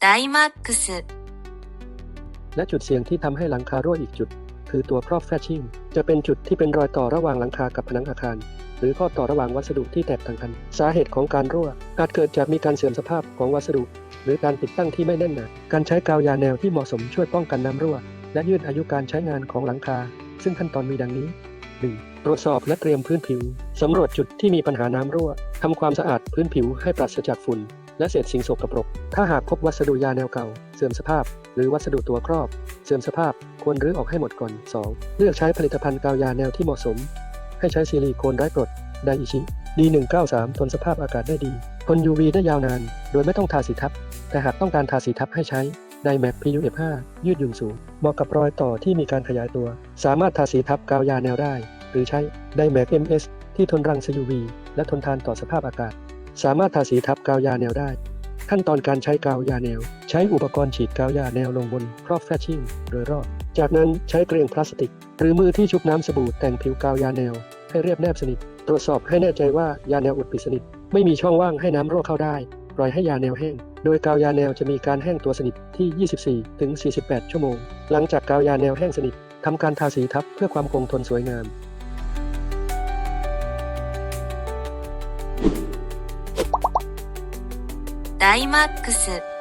ダイマックス และจุดเสี่ยงที่ทำให้หลังคารั่วอีกจุด คือตัวครอบแฟชชิ่งจะเป็นจุดที่เป็นรอยต่อระหว่างหลังคากับผนังอาคาร หรือข้อต่อระหว่างวัสดุที่แตกต่างกัน สาเหตุของการรั่วอาจเกิดจากมีการเสื่อมสภาพของวัสดุ หรือการติดตั้งที่ไม่แน่นหนาการใช้กาวยาแนวที่เหมาะสมช่วยป้องกันน้ำรั่ว และยืดอายุการใช้งานของหลังคา ซึ่งขั้นตอนมีดังนี้ 1. ตรวจสอบและเตรียมพื้นผิวสำรวจจุดที่มีปัญหาน้ำรั่วทำความสะอาดพื้นผิวให้ปราศจากฝุ่น และเศษสิ่งสกปรก ถ้าหากพบวัสดุยาแนวเก่า เสื่อมสภาพ หรือวัสดุตัวครอบ เสื่อมสภาพ ควรรื้อออกให้หมดก่อน 2. เลือกใช้ผลิตภัณฑ์กาวยาแนวที่เหมาะสม ให้ใช้ซิลิโคนไร้กรด ไดอิชิ D193 ทนสภาพอากาศได้ดี ทน UV ได้ยาวนาน โดยไม่ต้องทาสีทับ แต่หากต้องการทาสีทับให้ใช้ไดแม็ก PUF5 ยืดหยุ่นสูง เหมาะกับรอยต่อที่มีการขยายตัว สามารถทาสีทับกาวยาแนวได้ หรือใช้ไดแม็ก MS ที่ทนรังสี UV และทนทานต่อสภาพอากาศ สามารถทาสีทับกาวยาแนวได้ ขั้นตอนการใช้กาวยาแนว ใช้อุปกรณ์ฉีดกาวยาแนวลงบนครอบแฟชชิ่งโดยรอบ จากนั้นใช้เกลียงพลาสติก หรือมือที่ชุบน้ำสบู่แต่งผิวกาวยาแนว ให้เรียบแนบสนิท ตรวจสอบให้แน่ใจว่ายาแนวอุดปิดสนิท ไม่มีช่องว่างให้น้ำรั่วเข้าได้ ปล่อยให้ยาแนวแห้ง โดยกาวยาแนวจะมีการแห้งตัวสนิทที่ 24ถึง48 ชั่วโมง หลังจากกาวยาแนวแห้งสนิททำการทาสีทับเพื่อความคงทนสวยงาม ダイマックス。